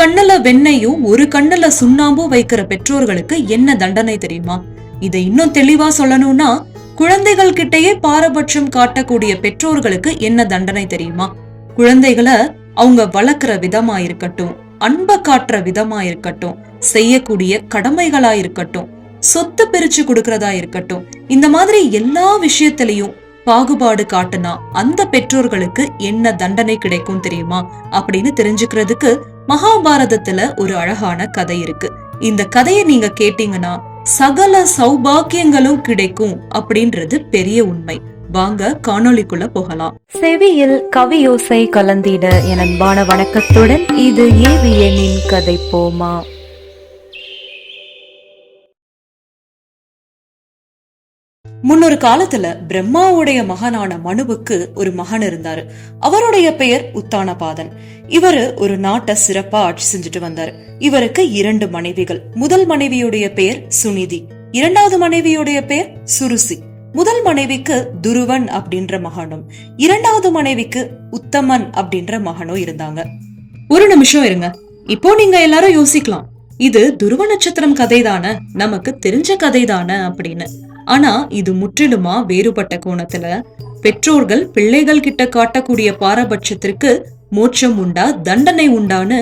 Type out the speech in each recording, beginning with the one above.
கண்ணுல வெண்ணையும் ஒரு கண்ணுல சுண்ணாம்பும் வைக்கிற பெற்றோர்களுக்கு என்ன தண்டனை தெரியுமா? இதை இன்னும் தெளிவா சொல்லணும்னா குழந்தைகள் கிட்டயே பாரபட்சம் காட்டக்கூடிய பெற்றோர்களுக்கு என்ன தண்டனை தெரியுமா? குழந்தைகளை அவங்க வளர்க்குற விதமா இருக்கட்டும் அன்பை காட்டுற விதமா இருக்கட்டும் செய்யக்கூடிய கடமைகளா இருக்கட்டும் சொத்து பிரிச்சு கொடுக்கறதா இருக்கட்டும் இந்த மாதிரி எல்லா விஷயத்திலையும் பாகுபாடு காட்டுனா அந்த பெற்றோர்களுக்கு என்ன தண்டனை கிடைக்கும் தெரியுமா? அப்படின்னு தெரிஞ்சுக்கிறதுக்கு மகாபாரதத்துல ஒரு அழகான கதை இருக்கு. இந்த கதையை நீங்க கேட்டீங்கன்னா சகல சௌபாக்கியங்களும் கிடைக்கும் அப்படின்றது பெரிய உண்மை. வாங்க காணொளிக்குள்ள போகலாம். செவியில் கவியோசை கலந்திட என் அன்பான வணக்கத்துடன் இது ஏவியனின் கதை போமா? முன்னொரு காலத்துல பிரம்மாவுடைய மகனான மனுவுக்கு ஒரு மகன் இருந்தாரு. அவருடைய பெயர் உத்தானபாதன். இவரு ஒரு நாட்டை சிறப்பா ஆட்சி செஞ்சுட்டு வந்தாரு. இவருக்கு இரண்டு மனைவிகள். முதல் மனைவியுடைய பெயர் சுனிதி. இரண்டாவது மனைவியுடைய பெயர் சுருசி. முதல் மனைவிக்கு துருவன் அப்படின்ற மகனும் இரண்டாவது மனைவிக்கு உத்தமன் அப்படின்ற மகனும் இருந்தாங்க. ஒரு நிமிஷம் இருங்க. இப்போ நீங்க எல்லாரும் யோசிக்கலாம். இது துருவ நட்சத்திரம் கதை தானே நமக்கு தெரிஞ்ச கதை தானே அப்படின்னு. ஆனா இது முற்றிலுமா வேறுபட்ட கோணத்துல? பெற்றோர்கள் பிள்ளைகள் கிட்ட காட்டக்கூடிய பாரபட்சத்திற்கு மோட்சம் உண்டா தண்டனை உண்டான்னு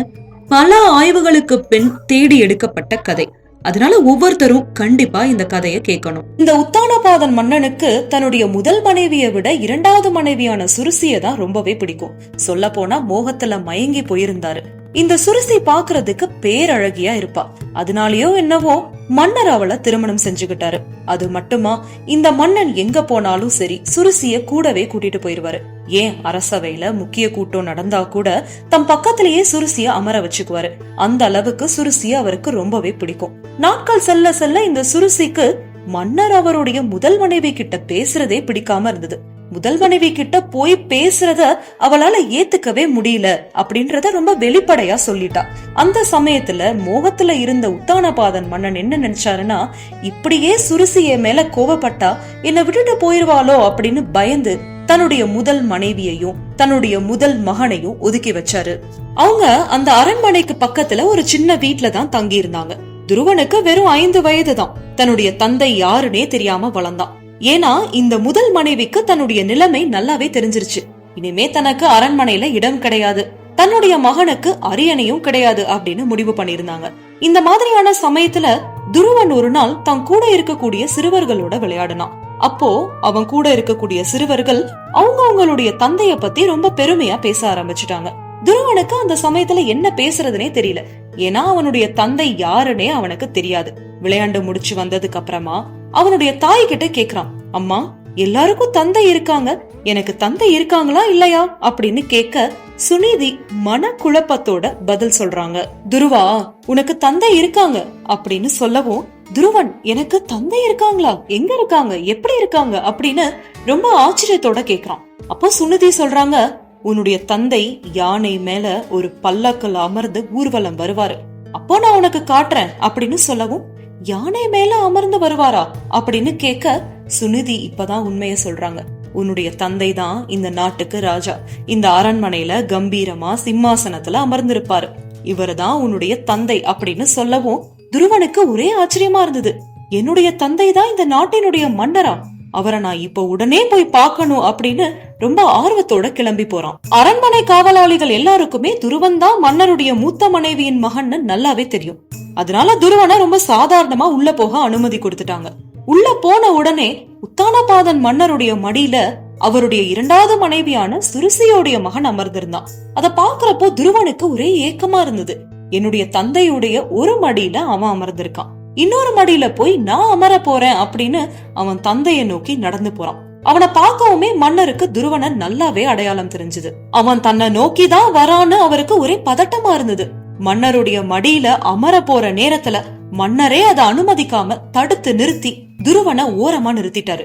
பல ஆய்வுகளுக்கு பின் தேடி எடுக்கப்பட்ட கதை. அதனால ஒவ்வொருத்தரும் கண்டிப்பா இந்த கதையை கேட்கணும். இந்த உத்தானபாதன் மன்னனுக்கு தன்னுடைய முதல் மனைவியை விட இரண்டாவது மனைவியான சுருசியை தான் ரொம்பவே பிடிக்கும். சொல்ல போனா மோகத்துல மயங்கி போயிருந்தாரு. இந்த சுருசி பாக்குறதுக்கு பேரழகியா இருப்பா. அதனாலயோ என்னவோ மன்னர் அவளை திருமணம் செஞ்சுகிட்டாரு அது மட்டுமா இந்த மன்னன் எங்க போனாலும் சரி சுருசிய கூடவே கூட்டிட்டு போயிருவாரு. ஏன் அரசவையில முக்கிய கூட்டம் நடந்தா கூட தம் பக்கத்திலேயே சுருசிய அமர வச்சுக்குவாரு. அந்த அளவுக்கு சுருசிய அவருக்கு ரொம்பவே பிடிக்கும். நாட்கள் செல்ல செல்ல இந்த சுருசிக்கு மன்னர் அவருடைய முதல் மனைவி கிட்ட பேசுறதே பிடிக்காம இருந்தது. முதல் மனைவி கிட்ட போய் பேசுறத அவளால ஏத்துக்கவே முடியல அப்படின்றத ரொம்ப வெளிப்படையா சொல்லிட்டா. அந்த சமயத்துல மோகத்துல இருந்த உத்தானபாதன் மன்னன் என்ன நினைச்சாருன்னா இப்படியே சுருசிய மேல கோவப்பட்டா என்னை விட்டுட்டு போயிருவாளோ? அப்படின்னு பயந்து தன்னுடைய முதல் மனைவியையும் தன்னுடைய முதல் மகனையும் ஒதுக்கி வச்சாரு. அவங்க அந்த அரண்மனைக்கு பக்கத்துல ஒரு சின்ன வீட்டுல தான் தங்கி இருந்தாங்க துருவனுக்கு வெறும் ஐந்து வயது தான் தன்னுடைய தந்தை யாருன்னே தெரியாம வளர்ந்தான். ஏன்னா இந்த முதல் மனைவிக்கு தன்னுடைய நிலைமை நல்லாவே தெரிஞ்சிருச்சு. இனிமே தனக்கு அரண்மனையில இடம் கிடையாது. தன்னுடைய மகனுக்கு அரியணையும் கிடையாது அப்படின்னு முடிவு பண்ணிருந்தாங்க இந்த மாதிரியான சமயத்துல துருவன் ஒரு நாள் தன் கூட இருக்கக்கூடிய சிறுவர்களோட விளையாடினான். அப்போ அவன் கூட இருக்கக்கூடிய சிறுவர்கள் அவங்க அவங்களுடைய தந்தைய பத்தி ரொம்ப பெருமையா பேச ஆரம்பிச்சுட்டாங்க. துருவனுக்கு அந்த சமயத்துல என்ன பேசுறதுனே தெரியல. ஏன்னா அவனுடைய தந்தை யாருன்னே அவனுக்கு தெரியாது. விளையாண்டு முடிச்சு வந்ததுக்கு அப்புறமா அவனுடைய தாய் கிட்ட கேக்குறான். அம்மா எல்லாருக்கும் தந்தை இருக்காங்க. எனக்கு தந்தை இருக்காங்களா இல்லையா? அப்படின்னு கேட்க சுனிதி மன குழப்பத்தோட பதில் சொல்றாங்க. துருவா உனக்கு தந்தை இருக்காங்க. அப்படின்னு சொல்லவும் துருவன் எனக்கு தந்தை இருக்காங்களா? எங்க இருக்காங்க? எப்படி இருக்காங்க? அப்படின்னு ரொம்ப ஆச்சரியத்தோட கேக்குறான். அப்போ சுனிதி சொல்றாங்க உன்னுடைய தந்தை யானை மேல ஒரு பல்லாக்கல் அமர்ந்து ஊர்வலம் வருவாரு. அப்போ நான் உனக்கு காட்டுறேன் அப்படின்னு சொல்லவும் யானை மேல அமர்ந்து வருவாரா அப்படின்னு கேட்க சுனிதி இப்பதான் உண்மைய சொல்றாங்க. உன்னுடைய தந்தை தான் இந்த நாட்டுக்கு ராஜா. இந்த அரண்மனையில கம்பீரமா சிம்மாசனத்துல அமர்ந்திருப்பாரு. இவர்தான் உன்னுடைய தந்தை அப்படின்னு சொல்லவும் துருவனுக்கு ஒரே ஆச்சரியமா இருந்தது. என்னுடைய தந்தை தான் இந்த நாட்டினுடைய மன்னரா? அவரை நான் இப்போ உடனே போய் பார்க்கணும் அப்படின்னு ரொம்ப ஆர்வத்தோட கிளம்பி போறான். அரண்மனை காவலாளிகள் எல்லாருக்குமே துருவன் தான் மன்னருடைய மூத்த மனைவியின் மகன்னு நல்லாவே தெரியும். அதனால துருவனை ரொம்ப சாதாரணமா உள்ள போக அனுமதி கொடுத்துட்டாங்க. உள்ள போன உடனே உத்தானபாதன் மன்னருடைய மடியில அவருடைய இரண்டாவது மனைவியான சுருசியோடைய மகன் அமர்ந்திருந்தான். அத பாக்குறப்போ துருவனுக்கு ஒரே ஏக்கமா இருந்தது. என்னுடைய தந்தையுடைய ஒரு மடியில அவன் அமர்ந்திருக்கான். இன்னொரு மடியில போய் நான் அமர போறேன் அப்படின்னு அவன் தந்தைய நோக்கி நடந்து போறான். அவனை பார்க்கவுமே மன்னருக்கு துருவனன் நல்லாவே அடையாளம் தெரிஞ்சது. அவன் தன்னை நோக்கி தான் வரான்னு அவருக்கு ஒரே பதட்டமா இருந்தது. மன்னருடைய மடியில அமர போற நேரத்துல மன்னரே அதை அனுமதிக்காம தடுத்து நிறுத்தி துருவனை ஓரமா நிறுத்திட்டாரு.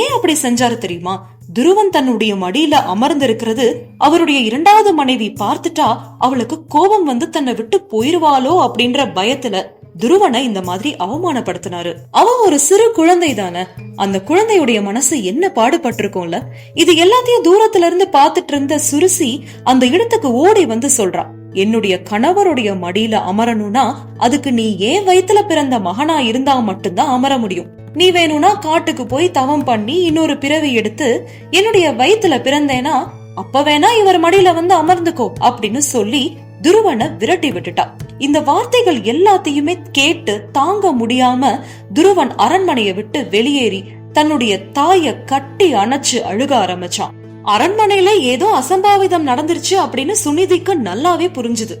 ஏன் அப்படி செஞ்சாரு தெரியுமா? துருவன் தன்னுடைய மடியில அமர்ந்திருக்கிறது அவருடைய இரண்டாவது மனைவி பார்த்துட்டா அவளுக்கு கோபம் வந்து தன்னை விட்டு போயிருவாளோ அப்படின்ற பயத்துல துருவனை இந்த மாதிரி அவமானப்படுத்தினாரு. அவன் ஒரு சிறு குழந்தை தானே. அந்த குழந்தையுடைய மனசு என்ன பாடுபட்டிருக்கும்ல? இது எல்லாத்தையும் தூரத்துல இருந்து பாத்துட்டு இருந்த சுருசி அந்த இடத்துக்கு ஓடி வந்து சொல்றான் என்னுடைய கணவருடைய மடியில அமரணும்னா அதுக்கு நீ ஏன் வயித்துல பிறந்த மகனா இருந்தா மட்டும்தான் அமர முடியும். நீ வேணும்னா காட்டுக்கு போய் தவம் பண்ணி இன்னொரு பிறவி எடுத்து என்னுடைய வயித்துல பிறந்தேனா அப்ப வேணா இவர் மடியில வந்து அமர்ந்துக்கோ அப்படின்னு சொல்லி துருவனை விரட்டி விட்டுட்டான். இந்த வார்த்தைகள் எல்லாத்தையுமே கேட்டு தாங்க முடியாம துருவன் அரண்மனையை விட்டு வெளியேறி தன்னுடைய தாய கட்டி அணைச்சு அழுக ஆரம்பிச்சான். அரண்மனையில ஏதோ அசம்பாவிதம் நடந்துருச்சு அப்படின்னு சுனிதிக்கு நல்லாவே புரிஞ்சுது.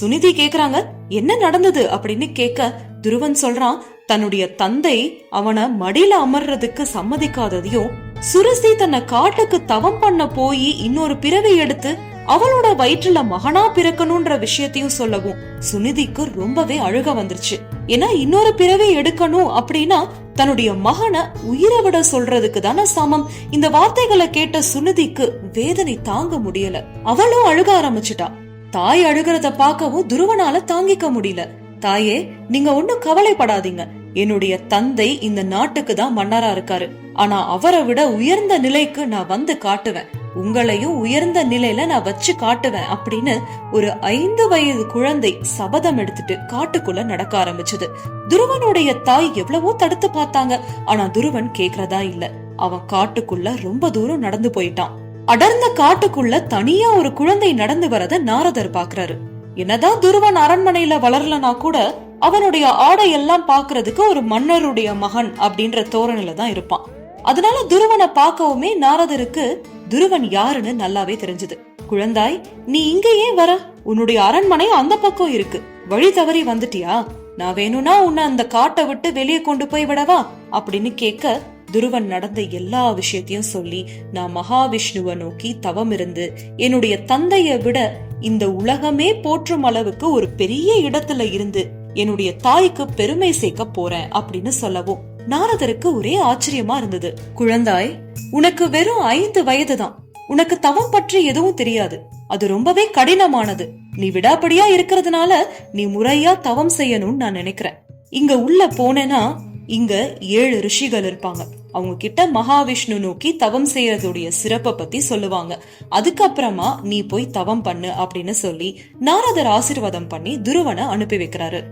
சுனிதி கேக்குறாங்க என்ன நடந்தது? அப்படின்னு கேட்க துருவன் சொல்றான் தன்னுடைய தந்தை அவன மடியில அமர்றதுக்கு சம்மதிக்காததையும் சுரசி தன்னை காட்டுக்கு தவம் பண்ண போய் இன்னொரு பிறவி எடுத்து அவளோட வயிற்றுல மகனா பிறக்கணும்ன்ற விஷயத்தையும் சொல்லவும் சுனிதிக்கு ரொம்பவே அழுக வந்துருச்சு. ஏன்னா இன்னொரு பிறவி எடுக்கணும் அப்படின்னா தன்னுடைய மகனை உயிரை விட சொல்றதுக்கு தானே சமம். இந்த வார்த்தைகளை கேட்ட சுனிதிக்கு வேதனை தாங்க முடியல. அவளும் அழுக ஆரம்பிச்சிட்டா. தாய் அழுகிறத பார்க்கவும் துருவனால தாங்கிக்க முடியல. தாயே நீங்க ஒண்ணும் கவலைப்படாதீங்க. என்னுடைய தந்தை இந்த நாட்டுக்கு தான் மன்னரா இருக்காரு. ஆனா அவரை விட உயர்ந்த நிலைக்கு நான் வந்து காட்டுவேன். உங்களையும் உயர்ந்த நிலையில நான் வச்சு காட்டுவேன் அப்படின்னு ஒரு ஐந்து வயது குழந்தை சபதம் எடுத்துட்டு காட்டுக்குள்ள நடக்க ஆரம்பிச்சது. துருவனுடைய தாய் எவ்வளவோ தடுத்து பார்த்தாங்க. ஆனா துருவன் கேக்குறதா இல்ல. அவன் காட்டுக்குள்ள ரொம்ப தூரம் நடந்து போயிட்டான். அடர்ந்த காட்டுக்குள்ள தனியா ஒரு குழந்தை நடந்து வரத நாரதர் பாக்குறாரு. என்னதான் துருவன் அரண்மனையில வளரலனா கூட அவனுடைய ஆடை எல்லாம் பாக்குறதுக்கு ஒரு மன்னருடைய மகன் அப்படின்ற தோரணையில தான் இருப்பான். அதனால துருவனை பார்க்கவுமே நாரதருக்கு துருவன் யாருன்னு நல்லாவே தெரிஞ்சது. குழந்தாய் நீ இங்க ஏன் வர? உன்னுடைய அரண்மனை அந்த பக்கம் இருக்கு. வழி தவறி வந்துட்டியா? நான் வேணும்னா உன்னை அந்த காட்டை விட்டு வெளியே கொண்டு போய் விடவா? அப்படின்னு கேட்க துருவன் நடந்த எல்லா விஷயத்தையும் சொல்லி நான் மகாவிஷ்ணுவை நோக்கி தவம் இருந்து என்னுடைய தந்தைய விட இந்த உலகமே போற்றும் அளவுக்கு ஒரு பெரிய இடத்துல இருந்து என்னுடைய தாய்க்கு பெருமை சேர்க்க போறேன் அப்படின்னு சொல்லவும். நாரதருக்கு ஒரே ஆச்சரியமா இருந்தது. குழந்தாய் உனக்கு வெறும் ஐந்து வயதுதான். உனக்கு தவம் பற்றி எதுவும் தெரியாது. அது ரொம்பவே கடினமானது. நீ விடாப்படியா இருக்கிறதுனால நீ முறையா தவம் செய்யணும்னு நான் நினைக்கிறேன். இங்க உள்ள போனேன்னா இங்க ஏழு ரிஷிகள் இருப்பாங்க. அவங்க கிட்ட மகாவிஷ்ணு நோக்கி தவம் செய்யறதுடைய சிறப்பை பத்தி சொல்லுவாங்க. அதுக்கப்புறமா நீ போய் தவம் பண்ணு அப்படின்னு சொல்லி நாரதர் ஆசிர்வாதம் பண்ணி துருவனை அனுப்பி வைக்கிறாரு.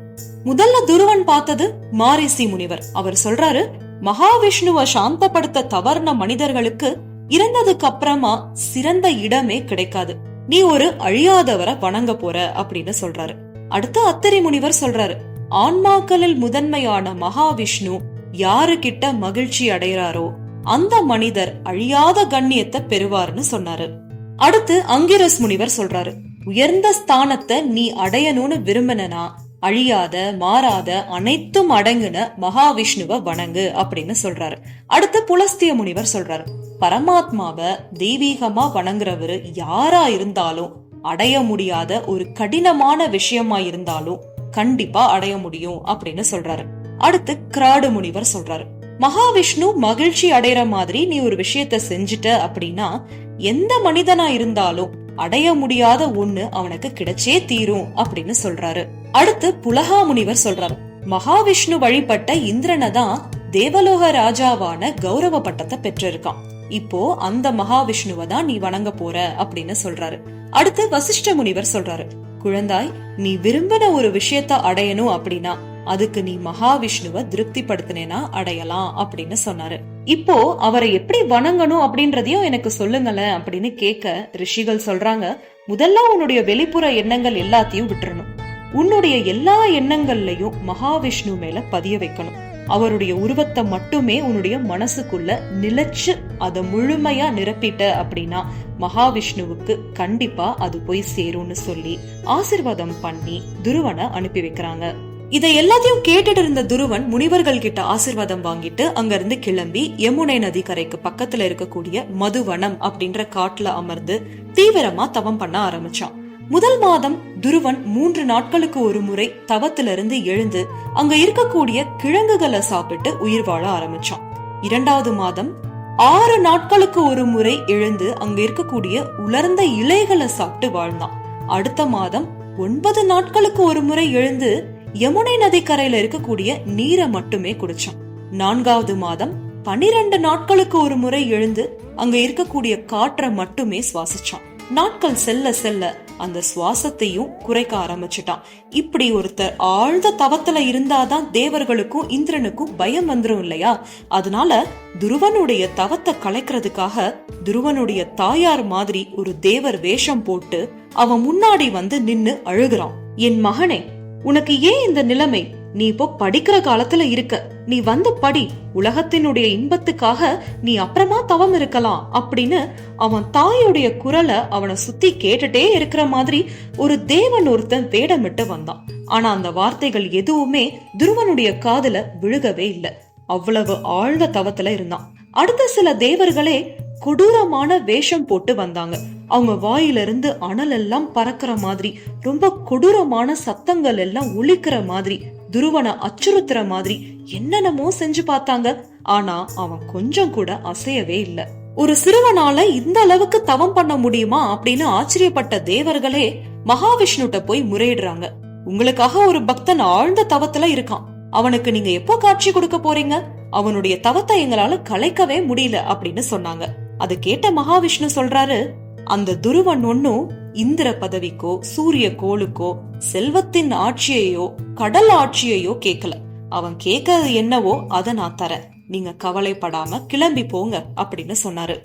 முதல்ல துருவன் பார்த்தது மாரிசி முனிவர். அவர் சொல்றாரு மகாவிஷ்ணுவ சாந்தப்படுத்த தவறுன மனிதர்களுக்கு இறந்ததுக்கு அப்புறமா சிறந்த இடமே கிடைக்காது. நீ ஒரு அழியாதவரை வணங்க போற அப்படின்னு சொல்றாரு. அடுத்து அத்தரி முனிவர் சொல்றாரு ஆன்மாக்களில் முதன்மையான மகாவிஷ்ணு யாருகிட்ட மகிழ்ச்சி அடைகிறாரோ அந்த மனிதர் அழியாத கண்ணியத்தை பெறுவார்னு சொன்னாரு. அடுத்து அங்கிரஸ் முனிவர் சொல்றாரு உயர்ந்த ஸ்தானத்தை நீ அடையணும்னு விரும்பினா அழியாத மாறாத அனைத்தும் அடங்குன மகாவிஷ்ணுவை வணங்கு அப்படின்னு சொல்றாரு. அடுத்து புலஸ்திய முனிவர் சொல்றாரு பரமாத்மாவை தெய்வீகமா வணங்குறவரு யாரா இருந்தாலும் அடைய முடியாத ஒரு கடினமான விஷயமா இருந்தாலும் கண்டிப்பா அடைய முடியும் அப்படின்னு சொல்றாரு. அடுத்து கிராடு முனிவர் சொல்றாரு. மகாவிஷ்ணு மகிழ்ச்சி அடையிற மாதிரி நீ ஒரு விஷயத்த செஞ்சுட்ட அப்படின்னா எந்த மனிதனா இருந்தாலும் அடைய முடியாத ஒண்ணு அவனுக்கு கிடைச்சே தீரும் அப்படின்னு சொல்றாரு. அடுத்து புலகா முனிவர் சொல்றாரு. மகாவிஷ்ணு வழிபட்ட இந்திரனை தான் தேவலோக ராஜாவான கௌரவ பட்டத்தை பெற்றிருக்கான். இப்போ அந்த மகாவிஷ்ணுவை தான் நீ வணங்க போற அப்படின்னு சொல்றாரு. அடுத்து வசிஷ்ட முனிவர் சொல்றாரு. குழந்தாய் நீ விரும்பின ஒரு விஷயத்த அடையணும் அப்படின்னா அதுக்கு நீ மகாவிஷ்ணுவ திருப்திப்படுத்தினா அடையலாம் அப்படின்னு சொன்னாரு. இப்போ அவரை எப்படி வணங்கணும் அப்படின்றதையும் எனக்கு சொல்லுங்களேன் அப்படின்னு கேட்க ரிஷிகள் சொல்றாங்க முதல்ல உன்னுடைய வெளிப்புற எண்ணங்கள் எல்லாத்தையும் விட்டுறணும். உன்னுடைய எல்லா எண்ணங்கள்லயும் மகாவிஷ்ணு மேல பதிய வைக்கணும். அவருடைய உருவத்தை மட்டுமே உன்னுடைய மனசுக்குள்ள நிலைச்சு அதை முழுமையா நிரப்பிட்ட அப்படின்னா மகாவிஷ்ணுவுக்கு கண்டிப்பா அது போய் சேரும்னு சொல்லி ஆசிர்வாதம் பண்ணி துருவனை அனுப்பி வைக்கிறாங்க. இதை எல்லாத்தையும் கேட்டுட்டு இருந்த துருவன் முனிவர்கள் கிட்ட ஆசிர்வாதம் வாங்கிட்டு அங்கிருந்து கிளம்பி யமுனை நதி கரைக்கு பக்கத்துல இருக்கக்கூடிய மதுவனம் அப்படின்ற காட்டுல அமர்ந்து தீவிரமா தவம் பண்ண ஆரம்பிச்சான். முதல் மாதம் துருவன் மூன்று நாட்களுக்கு ஒரு முறை தவத்திலிருந்து எழுந்து அங்க இருக்கக்கூடிய கிழங்குகளை சாப்பிட்டு உயிர் வாழ ஆரம்பிச்சான். இரண்டாவது மாதம் ஆறு நாட்களுக்கு ஒரு முறை எழுந்து அங்க இருக்கக்கூடிய உலர்ந்த இலைகளை சாப்பிட்டு வாழ்ந்தான். அடுத்த மாதம் ஒன்பது நாட்களுக்கு ஒரு முறை எழுந்து யமுனை நதிக்கரையில இருக்கக்கூடிய நீரை மட்டுமே குடிச்சான். நான்காவது மாதம் பனிரெண்டு நாட்களுக்கு ஒரு முறை எழுந்து அங்க இருக்கக்கூடிய காற்றை மட்டுமே சுவாசிச்சான். நாட்கள் செல்ல செல்ல அந்த சுவாசத்தையும் குறைக்க ஆரம்பிச்சிட்டான். இப்படி ஒருத்தர் ஆழ்ந்த தவத்துல இருந்தாதான் தேவர்களுக்கும் இந்திரனுக்கும் பயம் வந்துரும் இல்லையா? அதனால துருவனுடைய தவத்தை கலைக்கிறதுக்காக துருவனுடைய தாயார் மாதிரி ஒரு தேவர் வேஷம் போட்டு அவன் முன்னாடி வந்து நின்னு அழுகுறான். என் மகனே உனக்கு ஏன் இந்த நிலைமை? நீ இப்போ படிக்கிற காலத்துல இருக்க. நீ வந்து படி. உலகத்தினுடைய இன்பத்துக்காக நீ அப்புறமா தவம் இருக்கலாம் அப்படின்னு அவன் தாயுடைய குரலை அவனை சுத்தி கேட்டுட்டே இருக்கிற மாதிரி ஒரு தேவன் ஒருத்தன் வேடமிட்டு வந்தான். ஆனா அந்த வார்த்தைகள் எதுவுமே துருவனுடைய காதுல விழுகவே இல்லை. அவ்வளவு ஆழ்ந்த தவத்துல இருந்தான். அடுத்த சில தேவர்களே கொடூரமான வேஷம் போட்டு வந்தாங்க. அவங்க வாயிலிருந்து அனல் எல்லாம் பறக்கிற மாதிரி ரொம்ப கொடூரமான சத்தங்கள் எல்லாம் ஒழிக்கிற மாதிரி துருவனை அச்சுறுத்துற மாதிரி என்னென்னமோ செஞ்சு பார்த்தாங்க. ஆனா அவன் கொஞ்சம் கூட அசையவே இல்ல. ஒரு சிறுவனால இந்த அளவுக்கு தவம் பண்ண முடியுமா அப்படின்னு ஆச்சரியப்பட்ட தேவர்களே மகாவிஷ்ணுட்ட போய் முறையிடுறாங்க. உங்களுக்காக ஒரு பக்தன் ஆழ்ந்த தவத்துல இருக்கான். அவனுக்கு நீங்க எப்போ காட்சி கொடுக்க போறீங்க? அவனுடைய தவத்தை எங்களால கலைக்கவே முடியல அப்படின்னு சொன்னாங்க. அது கேட்ட மகாவிஷ்ணு சொல்றாரு அந்த துருவன் ஒன்னும் இந்திர பதவிக்கோ சூரிய கோளுக்கோ செல்வத்தின் ஆட்சியையோ கடல் ஆட்சியையோ கேட்கல. அவன் கேட்கறது என்னவோ அதை நான் தரேன். நீங்க கவலைப்படாம கிளம்பி போங்க அப்படின்னு சொன்னாரு.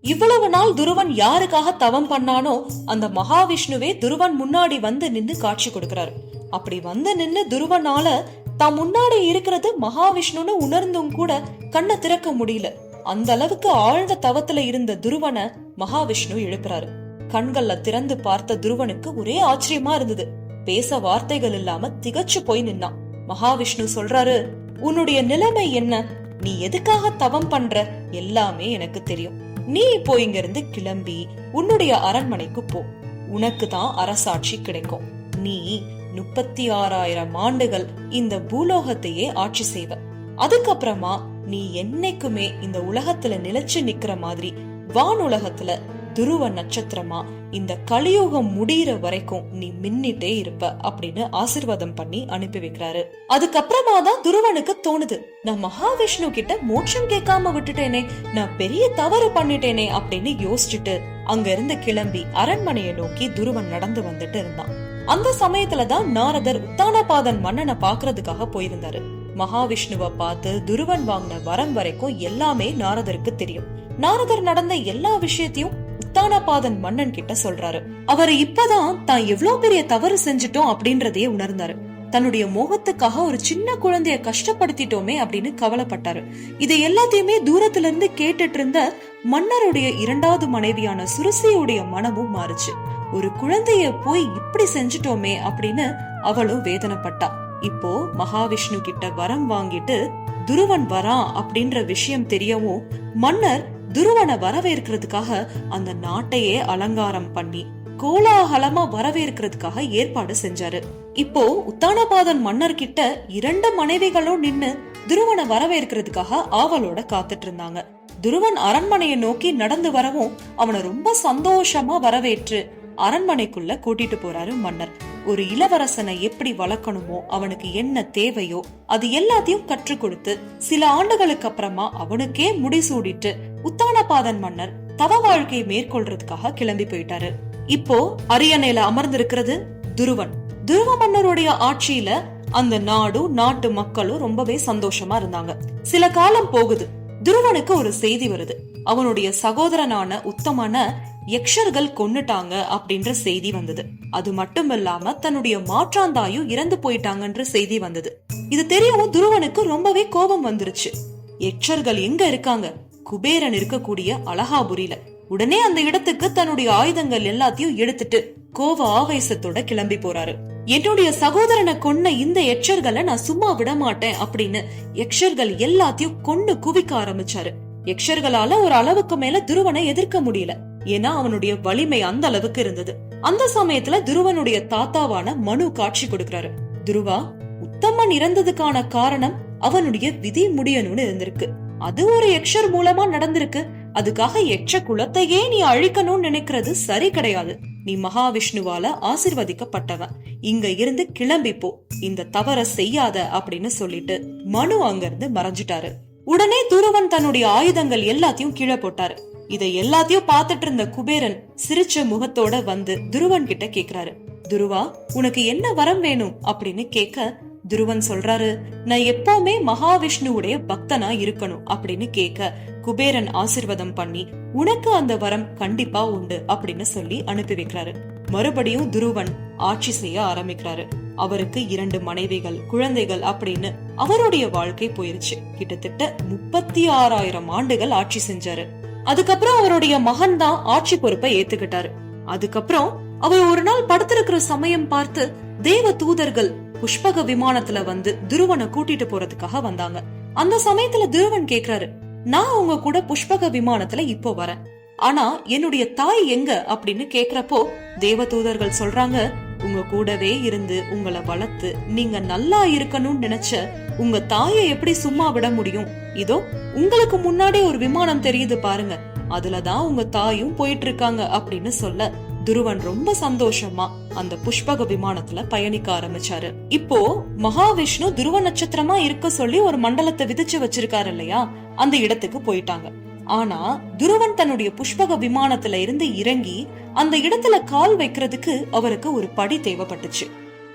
இவ்வளவு நாள் துருவன் யாருக்காக தவம் பண்ணானோ அந்த மகாவிஷ்ணுவே துருவன் முன்னாடி வந்து நின்னு காட்சி கொடுக்கறாரு. அப்படி வந்து நின்னு துருவனால தான் முன்னாடி இருக்கிறது மகாவிஷ்ணுன்னு உணர்ந்தும் கூட கண்ணை திறக்க முடியல. அந்த அளவுக்கு ஆழ்ந்த தவத்துல இருந்த துருவனை மகாவிஷ்ணு எழுப்புறாரு. கண்கள்ல திறந்து பார்த்த துருவனுக்கு ஒரே ஆச்சரியமா இருந்தது. பேச வார்த்தைகள் இல்லாம திகச்சு போய் நின்னான். மகாவிஷ்ணு சொல்றாரு உன்னுடைய நிலைமை என்ன? நீ எதுக்காக தவம் பண்ற? எல்லாமே எனக்கு தெரியும். நீ இப்போ இங்க இருந்து கிளம்பி உன்னுடைய அரண்மனைக்கு போ. உனக்கு தான் அரசாட்சி கிடைக்கும். நீ முப்பத்தி ஆறாயிரம் ஆண்டுகள் இந்த பூலோகத்தையே ஆட்சி செய்வ. அதுக்கப்புறமா நீ என்னைக்குமே இந்த உலகத்துல நிலைச்சு நிக்கிற மாதிரி வானுலகத்துல துருவ நட்சத்திரமா? இந்த கலியுகம் முடியிற வரைக்கும் நீ மின்னிட்டே இருப்ப அப்படின்னு ஆசிர்வாதம் பண்ணி அனுப்பி வைக்கிறாரு. அதுக்கப்புறமா தான் துருவனுக்கு தோணுது. நான் மகாவிஷ்ணு கிட்ட மோட்சம் கேட்காம விட்டுட்டேனே நான் பெரிய தவறு பண்ணிட்டேனே அப்படின்னு யோசிச்சுட்டு அங்க இருந்து கிளம்பி அரண்மனையை நோக்கி துருவன் நடந்து வந்துட்டு இருந்தான். அந்த சமயத்துலதான் நாரதர் உத்தானபாதன் மன்னனை பாக்குறதுக்காக போயிருந்தாரு. மகாவிஷ்ணுவ பார்த்து துருவன் வாங்கின வரம் வரைக்கும் எல்லாமே நாரதருக்கு தெரியும். நாரதர் நடந்த எல்லா விஷயத்தையும் தானாபாதன் மன்னன் கிட்ட சொல்றாரு. அவர் இப்பதான் தான் எவ்வளவு பெரிய தவறு செஞ்சிட்டோம் அப்படின்றதையே உணர்ந்தாரு. தன்னுடைய மோகத்துக்காக ஒரு சின்ன குழந்தைய கஷ்டப்படுத்திட்டோமே அப்படின்னு கவலைப்பட்டாரு. இதை எல்லாத்தையுமே தூரத்துல இருந்து கேட்டுட்டு இருந்த மன்னருடைய இரண்டாவது மனைவியான சுருசியுடைய மனமும் மாறுச்சு. ஒரு குழந்தைய போய் இப்படி செஞ்சுட்டோமே அப்படின்னு அவளும் வேதனைப்பட்டா. இப்போ மகாவிஷ்ணு கிட்ட வரம் வாங்கிட்டு துருவன் வரான் அப்படின்ற விஷயம் தெரியவும் மன்னர் துருவனை வரவேற்கிறதுக்காக அந்த நாட்டையே அலங்காரம் பண்ணி கோலாகலமா வரவேற்கிறதுக்காக ஏற்பாடு செஞ்சாரு. இப்போ உத்தானபாதன் மன்னர் கிட்ட இரண்டு மனைவிகளும் நின்னு துருவனை வரவேற்கிறதுக்காக ஆவலோட காத்துட்டு இருந்தாங்க துருவன் அரண்மனையை நோக்கி நடந்து வரவும் அவனை ரொம்ப சந்தோஷமா வரவேற்று அரண்மனைக்குள்ள கூட்டிட்டு போறாரு மன்னர். ஒரு இளவரசனை எப்படி வளர்க்கணுமோ அவனுக்கு என்ன தேவையோ அது எல்லாத்தையும் கற்றுக் கொடுத்து சில ஆண்டுகளுக்கு அப்புறமா அவனுக்கே முடிசூடிட்டு உத்தானபாதன் மன்னர் தவ வாழ்க்கையை மேற்கொள்றதுக்காக கிளம்பி போயிட்டாரு. இப்போ அரியணையில அமர்ந்திருக்கிறது துருவன். துருவ மன்னருடைய ஆட்சியில அந்த நாடும் நாட்டு மக்களும் ரொம்பவே சந்தோஷமா இருந்தாங்க. சில காலம் போகுது துருவனுக்கு ஒரு செய்தி வருது. அவனுடைய சகோதரனான உத்தமான யக்ஷர்கள் கொன்னுட்டாங்க அப்படின்ற செய்தி வந்தது. அது மட்டுமில்லாம தன்னுடைய மாற்றாந்தாயும் இறந்து போயிட்டாங்கன்ற செய்தி வந்தது. இது தெரியவும் துருவனுக்கு ரொம்பவே கோபம் வந்துருச்சு. யக்ஷர்கள் எங்க இருக்காங்க? குபேரன் இருக்கக்கூடிய அலகாபுரியில. உடனே அந்த இடத்துக்கு தன்னுடைய ஆயுதங்கள் எல்லாத்தையும் எடுத்துட்டு கோவ ஆவேசத்தோட கிளம்பி போறாரு. என்னுடைய சகோதரனை கொன்ன இந்த எச்சர்களை நான் சும்மா விட மாட்டேன் அப்படின்னு எக்ஷர்கள் எல்லாத்தையும் கொண்டு குவிக்க ஆரம்பிச்சாரு. எக்ஷர்களால ஒரு அளவுக்கு மேல துருவனை எதிர்க்க முடியல. ஏன்னா அவனுடைய வலிமை அந்த அளவுக்கு இருந்தது. அந்த சமயத்துல துருவனுடைய தாத்தாவான மனு காட்சி கொடுக்கிறாரு. துருவா உத்தமன் இறந்ததுக்கான காரணம் அவனுடைய விதி முடியணும்னு இருந்திருக்கு. அது ஒரு எக்ஷர் மூலமா நடந்திருக்கு. அதுக்காக எக்ஷ குலத்தையே நீ அழிக்கணும்னு நினைக்கிறது சரி கிடையாது. நீ மகாவிஷ்ணுவால ஆசிர்வதிக்கப்பட்டவன். இங்க இருந்து கிளம்பிப்போ இந்த தவற செய்யாத அப்படின்னு சொல்லிட்டு மனு அங்க இருந்து மறைஞ்சிட்டாரு. உடனே துருவன் தன்னுடைய ஆயுதங்கள் எல்லாத்தையும் கீழே போட்டாரு. இதை எல்லாத்தையும் பார்த்துட்டு இருந்த குபேரன் சிரிச்ச முகத்தோட வந்து துருவன் கிட்ட கேக்குறாரு. துருவா உனக்கு என்ன வரம் வேணும்? அப்படின்னு கேட்க துருவன் சொல்றாரு நான் எப்பவுமே மகாவிஷ்ணுவுடைய பக்தனா இருக்கணும் அப்படின்னு கேட்க குபேரன் ஆசிர்வாதம் பண்ணி உனக்கு அந்த வரம் கண்டிப்பா உண்டு அப்படின்னு சொல்லி அனுப்பி வைக்கிறாரு. மறுபடியும் துருவன் ஆட்சி செய்ய ஆரம்பிக்கிறாரு. அவருக்கு இரண்டு மனைவிகள் குழந்தைகள் அப்படின்னு அவருடைய வாழ்க்கை போயிருச்சு. கிட்டத்தட்ட முப்பத்தி ஆறாயிரம் ஆண்டுகள் ஆட்சி செஞ்சாரு. அதுக்கப்புறம் அவருடைய மகன் தான் ஆட்சி பொறுப்பை ஏத்துக்கிட்டாரு. அதுக்கப்புறம் அவர் ஒரு நாள் படுத்திருக்கிற சமயம் பார்த்து தேவ தூதர்கள் புஷ்பக விமானத்துல வந்து துருவனை கூட்டிட்டு போறதுக்காக வந்தாங்க. அந்த சமயத்துல துருவன் கேக்குறாரு நான் உங்க கூட புஷ்பக விமானத்துல இப்போ வரேன். ஆனா என்னுடைய தாய் எங்க? அப்படின்னு கேக்குறப்போ தேவ தூதர்கள் சொல்றாங்க உங்க கூடவே இருந்து உங்களை வளர்த்து நீங்க நல்லா இருக்கணும்னு நினைச்ச உங்க தாயை எப்படி சும்மா விட முடியும்? இதோ உங்களுக்கு முன்னாடி ஒரு விமானம் தெரியுது பாருங்க. அதுலதான் உங்க தாயும் போயிட்டு இருக்காங்க அப்படின்னு சொல்ல துருவன் ரொம்ப சந்தோஷமா அந்த புஷ்பக விமானத்துல பயணிக்க ஆரம்பிச்சாரு. இப்போ மகாவிஷ்ணு துருவ நட்சத்திரமா இருக்க சொல்லி ஒரு மண்டலத்தை விதிச்சு வச்சிருக்காரு இல்லையா? அந்த இடத்துக்கு போயிட்டாங்க. ஆனா துருவன் தன்னுடைய புஷ்பக விமானத்துல இருந்து இறங்கி அந்த இடத்துல கால் வைக்கிறதுக்கு அவருக்கு ஒரு படி தேவைப்பட்டுச்சு.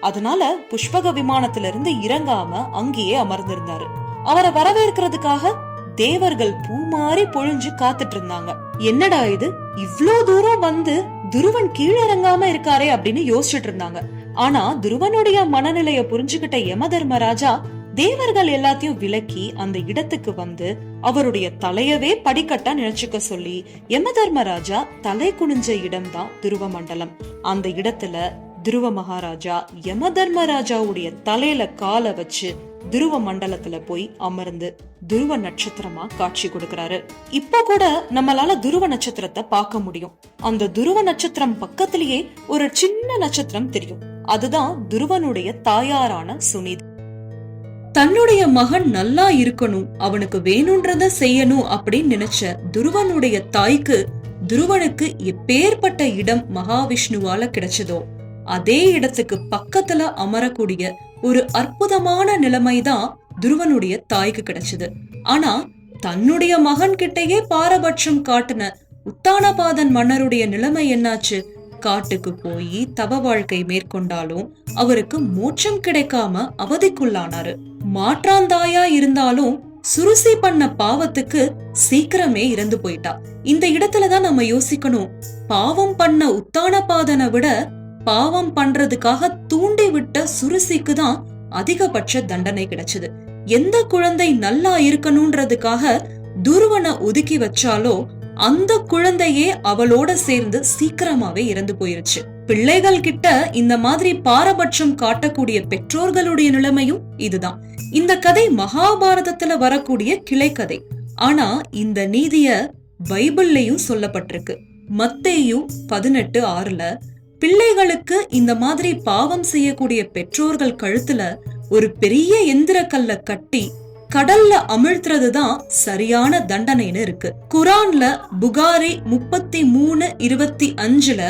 அதனால புஷ்பக விமானத்துல இருந்து இறங்காம அங்கேயே அமர்ந்திருந்தாரு. அவரை வரவேற்கிறதுக்காக தேவர்கள் பூ மாறி பொழிஞ்சு காத்துட்டு இருந்தாங்க என்னடா இது? இவ்ளோ தூரம் வந்து துருவன் கீழிறங்காம இருக்காரே அப்படின்னு யோசிச்சுட்டு இருந்தாங்க ஆனா துருவனுடைய மனநிலைய புரிஞ்சுகிட்ட யம தர்மராஜா தேவர்கள் எல்லாத்தையும் விலக்கி அந்த இடத்துக்கு வந்து அவருடைய தலையவே படிக்கட்டா நினைச்சுக்க சொல்லி யம தர்மராஜா தலை குனிஞ்ச இடம்தான் துருவ மண்டலம் அந்த இடத்துல துருவ மகாராஜா யம தர்மராஜாவுடைய தலையில காலை வச்சு துருவ மண்டலத்துல போய் அமர்ந்து துருவ நட்சத்திரமா காட்சி கொடுக்கறாரு. இப்ப கூட நம்மளால துருவ நட்சத்திரத்தை பார்க்க முடியும். அந்த துருவ நட்சத்திரம் பக்கத்திலேயே ஒரு சின்ன நட்சத்திரம் தெரியும். அதுதான் துருவனுடைய தாயாரான சுனிதி. தன்னுடைய மகன் நல்லா இருக்கணும் அவனுக்கு வேணும்ன்றத செய்யணும் அப்படின்னு நினைச்ச துருவனுடைய தாய்க்கு துருவனுக்கு எப்பேற்பட்ட இடம் மகாவிஷ்ணுவால கிடைச்சதோ அதே இடத்துக்கு பக்கத்துல அமரக்கூடிய ஒரு அற்புதமான நிலைமைதான் துருவனுடைய தாய்க்கு கிடைச்சது. ஆனா தன்னுடைய மகன் கிட்டயே பாரபட்சம் காட்டின உத்தானபாதன் மன்னருடைய நிலைமை என்னாச்சு? காட்டுக்கு போய் தவ வாழ்க்கை மேற்கொண்டாலும் அவருக்கு மோட்சம் கிடைக்காம அவதிக்குள்ளானாரு. மாற்றாந்தாயா இருந்தாலும் சுருசி பண்ண பாவத்துக்கு சீக்கிரமே இறந்து போயிட்டா. இந்த இடத்துலதான் நம்ம யோசிக்கணும். பாவம் பண்ண உத்தான பாதனை விட பாவம் பண்றதுக்காக தூண்டி விட்ட சுருசிக்கு தான் அதிகபட்ச தண்டனை கிடைச்சது. எந்த குழந்தை நல்லா இருக்கணும்ன்றதுக்காக துருவனை ஒதுக்கி வச்சாலோ அந்த குழந்தையே அவளோட சேர்ந்து சீக்கிரமாவே இறந்து போயிருச்சு. பிள்ளைகள் கிட்ட இந்த மாதிரி பாரபட்சம் காட்டக்கூடிய பெற்றோர்களுடைய நிலைமையும் இதுதான். இந்த கதை மகாபாரதத்துல வரக்கூடிய கிளைக்கதை ஆனா இந்த நீதிய பைபிள்லயும் சொல்லப்பட்டிருக்கு. மத்தேயு பதினெட்டு ஆறுல பிள்ளைகளுக்கு இந்த மாதிரி பாவம் செய்யக்கூடிய பெற்றோர்கள் கழுத்துல ஒரு பெரிய எந்திர கல்ல கட்டி கடல்ல அமிழ்த்துறது தான் சரியான தண்டனைன்னு இருக்கு. குரான்ல புகாரி முப்பத்தி மூணு இருபத்தி அஞ்சுல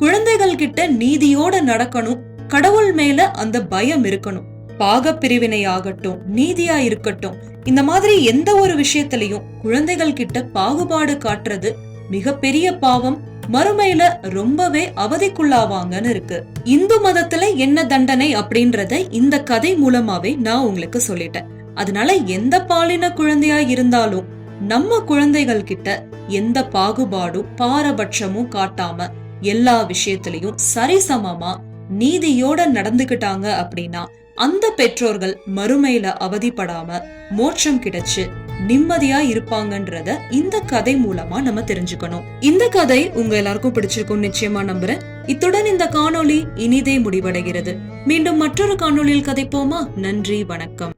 குழந்தைகள் கிட்ட நீதியோட நடக்கணும் கடவுள் மேல அந்த பயம் இருக்கணும். பாக பிரிவினை ஆகட்டும் நீதியா இருக்கட்டும் இந்த மாதிரி எந்த ஒரு விஷயத்திலையும் குழந்தைகள் கிட்ட பாகுபாடு காட்டுறது மிகப்பெரிய பாவம். மறுமையில ரொம்பவே அவதிக்குள்ளாவாங்கன்னு இருக்கு. இந்து மதத்துல என்ன தண்டனை அப்படின்றத இந்த கதை மூலமாவே நான் உங்களுக்கு சொல்லிட்டேன். அதனால எந்த பாலின குழந்தையா இருந்தாலும் நம்ம குழந்தைகள் கிட்ட எந்த பாகுபாடும் பாரபட்சமும் காட்டாம எல்லா விஷயத்திலையும் சரிசமமா நீதியோட நடந்துகிட்டாங்க அப்படின்னா அந்த பெற்றோர்கள் மறுமையில அவதிப்படாம மோட்சம் கிடைச்சு நிம்மதியா இருப்பாங்கன்றத இந்த கதை மூலமா நம்ம தெரிஞ்சுக்கணும். இந்த கதை உங்க எல்லாருக்கும் பிடிச்சிருக்கும் நிச்சயமா நம்புறேன். இத்துடன் இந்த காணொளி இனிதே முடிவடைகிறது. மீண்டும் மற்றொரு காணொளியில் கதைப்போமா? நன்றி வணக்கம்.